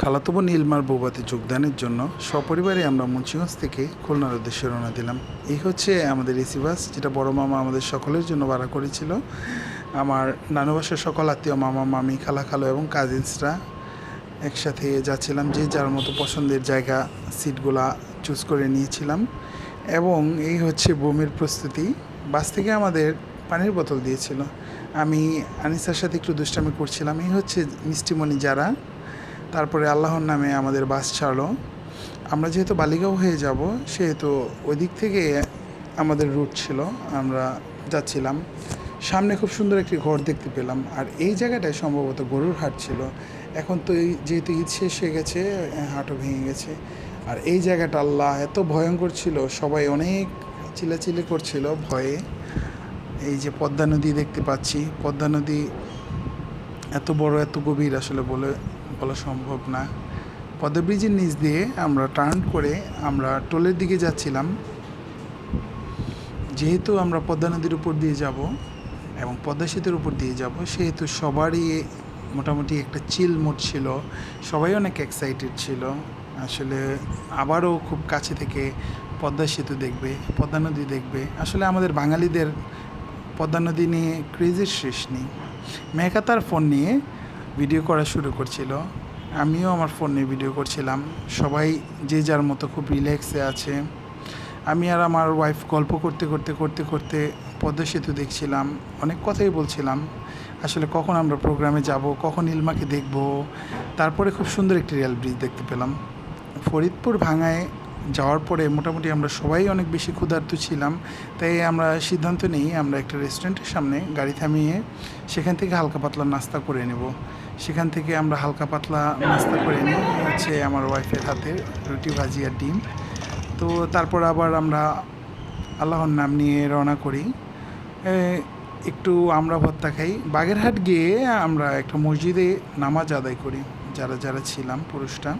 খালাতো বোন ইলমার বৌবাতে যোগদানের জন্য সপরিবারে আমরা মুন্সিগঞ্জ থেকে খুলনার উদ্দেশ্যে রওনা দিলাম। এই হচ্ছে আমাদের এসি বাস, যেটা বড় মামা আমাদের সকলের জন্য ভাড়া করেছিল। আমার নানু বাসার সকল আত্মীয় মামা, মামি, খালা খালো এবং কাজিনসরা একসাথে যাচ্ছিলাম, যে যার মতো পছন্দের জায়গা সিটগুলা চুজ করে নিয়েছিলাম। এবং এই হচ্ছে বমির প্রস্তুতি। বাস থেকে আমাদের পানির বোতল দিয়েছিল। আমি আনিসার সাথে একটু দুষ্টামি করছিলাম। এই হচ্ছে মিষ্টিমণি যারা তারপরে আল্লাহর নামে আমাদের বাস ছাড়লো। আমরা যেহেতু বালিগাঁও হয়ে যাব, সেহেতু ওই দিক থেকে আমাদের রুট ছিল, আমরা যাচ্ছিলাম। সামনে খুব সুন্দর একটি ঘর দেখতে পেলাম, আর এই জায়গাটায় সম্ভবত গরুর হাট ছিল। এখন তো যেহেতু ঈদ শেষ হয়ে গেছে, হাটও ভেঙে গেছে। আর এই জায়গাটা আল্লাহ এত ভয়ঙ্কর ছিল, সবাই অনেক চিলাচিলি করছিল ভয়ে। এই যে পদ্মা নদী দেখতে পাচ্ছি, পদ্মা নদী এত বড়, এত গভীর আসলে বলে বলা সম্ভব না। পদ্মা ব্রিজের নিচ দিয়ে আমরা টার্ন করে আমরা টোলের দিকে যাচ্ছিলাম। যেহেতু আমরা পদ্মা নদীর উপর দিয়ে যাব এবং পদ্মা সেতুর উপর দিয়ে যাব, সেহেতু সবারই মোটামুটি একটা চিল মুড ছিল। সবাই অনেক এক্সাইটেড ছিল। আসলে আবারও খুব কাছে থেকে পদ্মা সেতু দেখবে, পদ্মা নদী দেখবে। আসলে আমাদের বাঙালিদের পদ্মা নদী নিয়ে ক্রেজের শেষ নেই। মেঘা তার ফোন নিয়ে ভিডিও করা শুরু করছিল। আমিও আমার ফোন নিয়ে ভিডিও করছিলাম। সবাই যে যার মতো খুব রিল্যাক্সে আছে। আমি আর আমার ওয়াইফ গল্প করতে করতে করতে করতে পদ্মা সেতু দেখছিলাম। অনেক কথাই বলছিলাম। আসলে কখন আমরা প্রোগ্রামে যাব, কখন ইলমাকে দেখব? তারপরে খুব সুন্দর একটি রেল ব্রিজ দেখতে পেলাম। ফরিদপুর ভাঙায় যাওয়ার পরে মোটামুটি আমরা সবাই অনেক বেশি ক্ষুধার্ত ছিলাম। তাই আমরা সিদ্ধান্ত নিই, আমরা একটা রেস্টুরেন্টের সামনে গাড়ি থামিয়ে সেখান থেকে হালকা পাতলা নাস্তা করে নেব। সেখান থেকে আমরা হালকা পাতলা নাস্তা করে নিই। হচ্ছে আমার ওয়াইফের হাতে রুটি ভাজি আর ডিম। তো তারপর আবার আমরা আল্লাহর নাম নিয়ে রওনা করি। একটু আমরা ভত্তা খাই। বাগেরহাট গিয়ে আমরা একটা মসজিদে নামাজ আদায় করি, যারা যারা ছিলাম পুরুষটা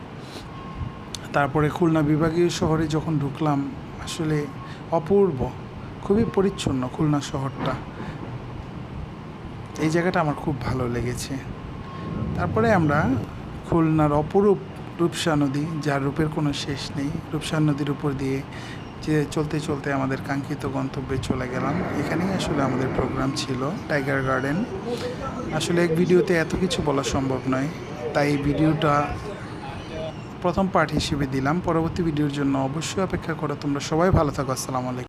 তারপরে খুলনা বিভাগীয় শহরে যখন ঢুকলাম, আসলে অপূর্ব, খুবই পরিচ্ছন্ন খুলনা শহরটা। এই জায়গাটা আমার খুব ভালো লেগেছে। তারপরে আমরা খুলনার অপরূপ রূপসা নদী, যার রূপের কোনো শেষ নেই। রূপসা নদীর উপর দিয়ে যে চলতে চলতে আমাদের কাঙ্ক্ষিত গন্তব্যে চলে গেলাম। এখানেই আসলে আমাদের প্রোগ্রাম ছিল, টাইগার গার্ডেন। আসলে এক ভিডিওতে এত কিছু বলা সম্ভব নয়। তাই ভিডিওটা প্রথম পার্ট হিসেবে দিলাম। পরবর্তী ভিডিওর জন্য অবশ্যই অপেক্ষা করো। তোমরা সবাই ভালো থাকো। আসসালামু আলাইকুম।